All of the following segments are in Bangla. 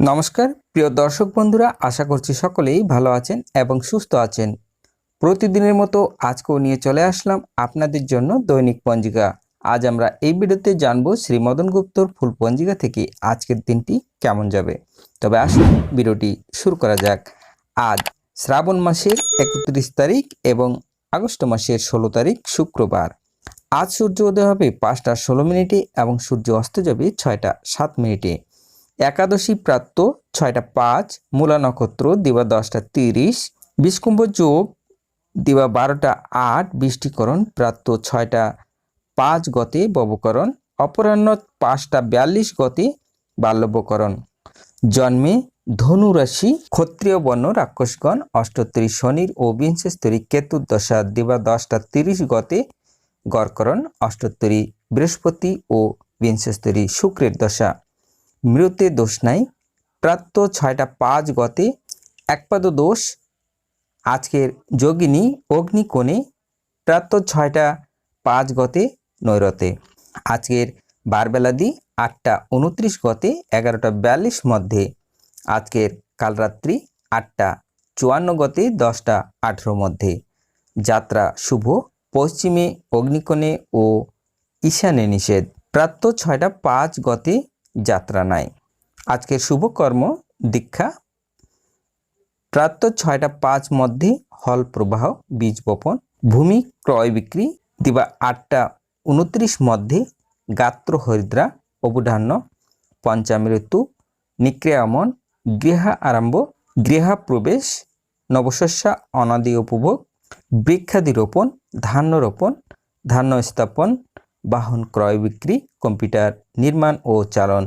নমস্কার, প্রিয় দর্শক বন্ধুরা, আশা করছি সকলেই ভালো আছেন এবং সুস্থ আছেন। প্রতিদিনের মতো আজকেও নিয়ে চলে আসলাম আপনাদের জন্য দৈনিক পঞ্জিকা। আজ আমরা এই ভিডিওতে জানব শ্রী মদন গুপ্তর ফুল পঞ্জিকা থেকে আজকের দিনটি কেমন যাবে। তবে আসুন ভিডিওটি শুরু করা যাক। আজ শ্রাবণ মাসের একত্রিশ তারিখ এবং আগস্ট মাসের ষোলো তারিখ শুক্রবার। আজ সূর্য উদয় হবে পাঁচটা ষোলো মিনিটে এবং সূর্য অস্ত যাবে ছয়টা সাত মিনিটে। একাদশী প্রাপ্ত ছয়টা পাঁচ, মূলা নক্ষত্র দিবা দশটা তিরিশ, বিষকুম্ভ যোগ দিবা বারোটা আট, বৃষ্টিকরণ প্রাপ্ত ছয়টা পাঁচ গতে ববকরণ, অপরাহ্ন পাঁচটা বিয়াল্লিশ গতে বাল্যবকরণ। জন্মে ধনু রাশি ক্ষত্রিয় বর্ণ রাক্ষসগণ অষ্টোত্তরী শনির ও বিংশস্তরী কেতুর দশা দিবা দশটা তিরিশ গতে গড়করণ, অষ্টোত্তরী বৃহস্পতি ও বিংশস্তরী শুক্রের দশা। মৃতে দোষ নাই। প্রাপ্ত ছয়টা পাঁচ গতে একপাদ দোষ। আজকের যোগিনী অগ্নিকোণে প্রাপ্ত ছয়টা পাঁচ গতে নৈরতে। আজকের বারবেলাদি আটটা উনত্রিশ গতে এগারোটা বিয়াল্লিশ মধ্যে। আজকের কালরাত্রি আটটা চুয়ান্ন গতে দশটা আঠেরো মধ্যে। যাত্রা শুভ, পশ্চিমে অগ্নিকোণে ও ঈশানে নিষেধ। প্রাপ্ত ছয়টা পাঁচ গতে যাত্রা নাই। আজকের শুভকর্ম দীক্ষা। প্রাপ্ত ছয়টা পাঁচ মধ্যে হল প্রবাহ, বীজ বপন, ভূমি ক্রয় বিক্রি, দিবা আটটা উনত্রিশ মধ্যে গাত্র হরিদ্রা, অবধান্য পঞ্চামৃত্যু নিক্রিয়ামন, গৃহা আরম্ভ, গৃহা প্রবেশ, নবশস্যা, অনাদি উপভোগ বৃক্ষাদি রোপণ, ধান্য রোপণ, ধান্য স্থাপন বাহন ক্রয় বিক্রি, কম্পিউটার নির্মাণ ও চালন।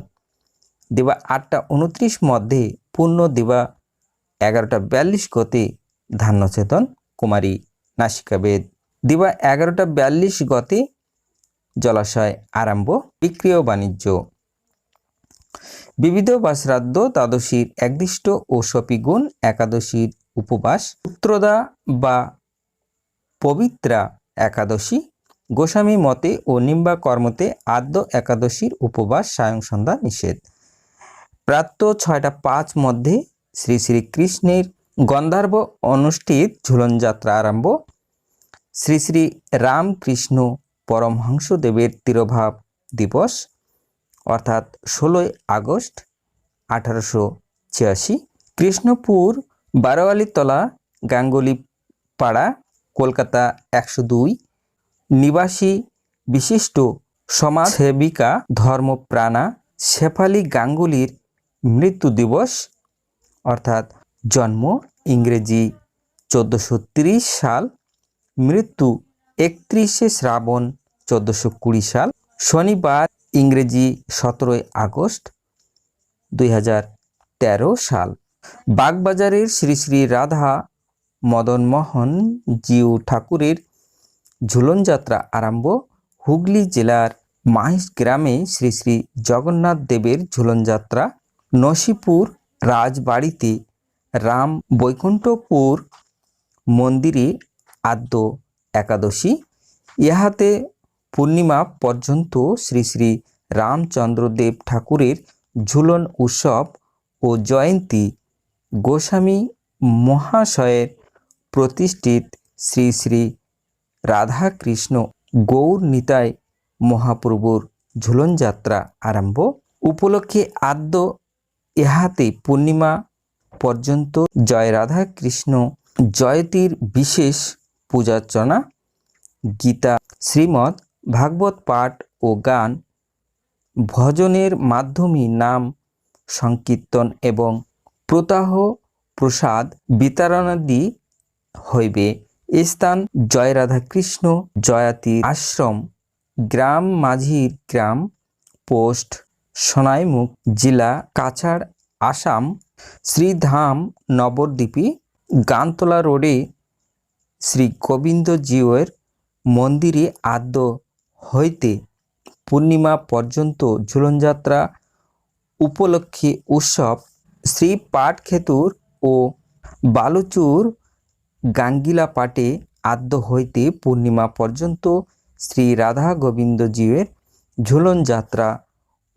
দিবা আটটা উনত্রিশ মধ্যে পূর্ণ, দিবা এগারোটা বিয়াল্লিশ গতে ধান্যচেতন কুমারী নাসিকাবেদ। দিবা এগারোটা বিয়াল্লিশ গতে জলাশয় আরম্ভ বিক্রিয় বাণিজ্য। বিবিধ বা শ্রাদ্ধ দ্বাদশীর একদিষ্ট ও সপিগুণ একাদশীর উপবাস, পুত্রদা বা পবিত্রা একাদশী গোস্বামী মতে ও নিম্বা কর্মতে আদ্য একাদশীর উপবাস সায়ং সন্ধ্যা নিষেধ। প্রাপ্ত ছয়টা পাঁচ মধ্যে শ্রী শ্রী কৃষ্ণের গন্ধার্ব অনুষ্ঠিত ঝুলনযাত্রা আরম্ভ। শ্রী শ্রী রামকৃষ্ণ পরমহংসদেবের তিরোভাব দিবস, অর্থাৎ ষোলোই আগস্ট আঠারোশো ছিয়াশি। কৃষ্ণপুর, বারোয়ালিতলা গাঙ্গুলি পাড়া কলকাতা একশো দুই নিবাসী বিশিষ্ট সমাজসেবিকা ধর্মপ্রাণা শেফালি গাঙ্গুলির মৃত্যু দিবস, অর্থাৎ জন্ম ইংরেজি চোদ্দোশো সাল, মৃত্যু একত্রিশে শ্রাবণ চোদ্দোশো কুড়ি সাল, শনিবার ইংরেজি সতেরোই আগস্ট দুই হাজার তেরো সাল। বাগবাজারের শ্রী শ্রী রাধা মদনমোহন জিউ ঠাকুরের ঝুলনযাত্রা আরম্ভ হুগলি জেলার মাহিস গ্রামে শ্রী শ্রী জগন্নাথ দেবের ঝুলনযাত্রা নসিপুর রাজবাড়িতে রাম বৈকুণ্ঠপুর মন্দিরে আদ্য একাদশী। ইহাতে পূর্ণিমা পর্যন্ত শ্রী শ্রী রামচন্দ্রদেব ঠাকুরের ঝুলন উৎসব ও জয়ন্তী গোস্বামী মহাশয়ের প্রতিষ্ঠিত শ্রী শ্রী রাধাকৃষ্ণ গৌর নিতায় মহাপ্রভুর ঝুলনযাত্রা আরম্ভ। উপলক্ষে আদ্য ইহাতে পূর্ণিমা পর্যন্ত জয় রাধা কৃষ্ণ জয়তীর বিশেষ পূজার্চনা। গীতা, শ্রীমৎ ভাগবত পাঠ ও গান ভজনের মাধ্যমে নাম, সংকীর্তন এবং প্রতাহ প্রসাদ বিতরণাদি হইবে। স্থান জয় রাধা কৃষ্ণ জয়াতির আশ্রম। গ্রাম মাঝির গ্রাম। পোস্ট সোনাইমুখ জেলা কাছাড়, আসাম। শ্রীধাম নবদ্বীপী গানতলা রোডে শ্রী গোবিন্দ জিওয়ের মন্দিরে আদ্য হইতে পূর্ণিমা পর্যন্ত ঝুলনযাত্রা উপলক্ষে উৎসব। শ্রী পাটক্ষেতুর ও বালুচুর গাঙ্গিলা পাটে আদ্য হইতে পূর্ণিমা পর্যন্ত শ্রী রাধা গোবিন্দজিউয়ের ঝুলন যাত্রা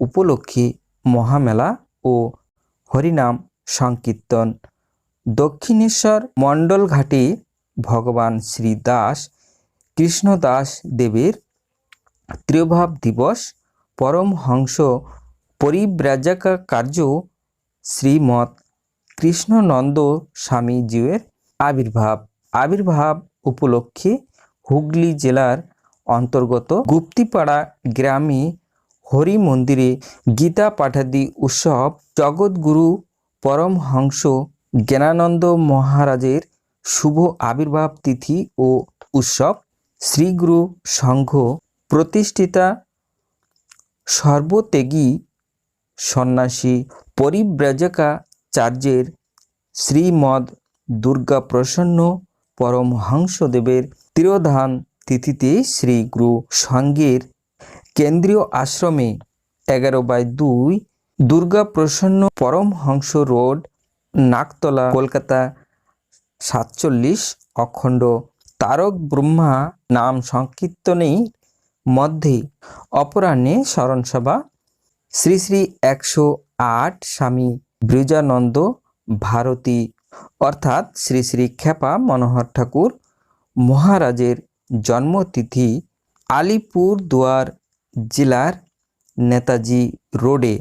উপলক্ষে মহামেলা ও হরিনাম সংকীর্তন। দক্ষিণেশ্বর মণ্ডলঘাটে ভগবান শ্রী দাস কৃষ্ণদাস দেবের ত্রিভাব দিবস পরমহংস পরিব্রাজকা কার্য শ্রীমৎ কৃষ্ণনন্দ স্বামীজির আবির্ভাব। আবির্ভাব উপলক্ষে হুগলি জেলার অন্তর্গত গুপ্তিপাড়া গ্রামে হরি মন্দিরে গীতা পাঠাদি উৎসব জগৎগুরু পরমহংস জ্ঞানানন্দ মহারাজের শুভ আবির্ভাব তিথি ও উৎসব শ্রীগুরু সংঘ প্রতিষ্ঠিতা সর্বত্যাগী সন্ন্যাসী পরিব্রাজকাচার্যের শ্রীমদ দুর্গা প্রসন্ন পরমহংসদেবের তিরোধান তিথিতে শ্রী গুরু সংঘের কেন্দ্রীয় আশ্রমে এগারো বাই দুই দুর্গা প্রসন্ন পরমহংস রোড নাকতলা কলকাতা, সাতচল্লিশ অখণ্ড। তারক ব্রহ্মা নাম সংকীর্তনেই মধ্যে অপরাহ্নে স্মরণসভা। শ্রী শ্রী একশো আট স্বামী ব্রজানন্দ ভারতী অর্থাৎ শ্রী শ্রী খেপা মনোহর ঠাকুর মহারাজের জন্মতিথি আলিপুর দুয়ার জেলার নেতাজি রোডে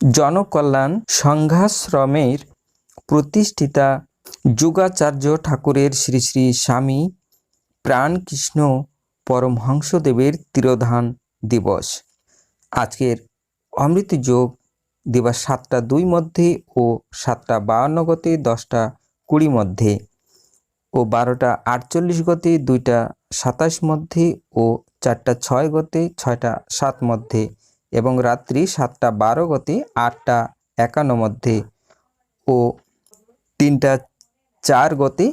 জনকল্যাণ সংঘাশ্রমের প্রতিষ্ঠিতা যুগাচার্য ঠাকুরের শ্রী শ্রী স্বামী প্রাণকৃষ্ণ পরমহংসদেবের তিরোধান দিবস। আজকের অমৃত যোগ দিবস সাতটা দুই মধ্যে ও সাতটা বাহান্ন গতে, দশটা কুড়ি মধ্যে ও বারোটা আটচল্লিশ গতে, দুইটা সাতাশ মধ্যে ও চারটা ছয় গতে, ছয়টা সাত মধ্যে এবং রাত্রি সাতটা বারো গতে, আটটা একান্ন মধ্যে ও তিনটা চার গতে,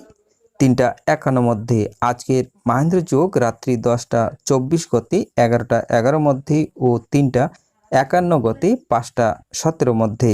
তিনটা একান্ন মধ্যে। আজকের মাহেন্দ্র যোগ রাত্রি দশটা চব্বিশ গতে, এগারোটা এগারো মধ্যে ও তিনটা একান্ন গতি পাঁচটা সতেরো মধ্যে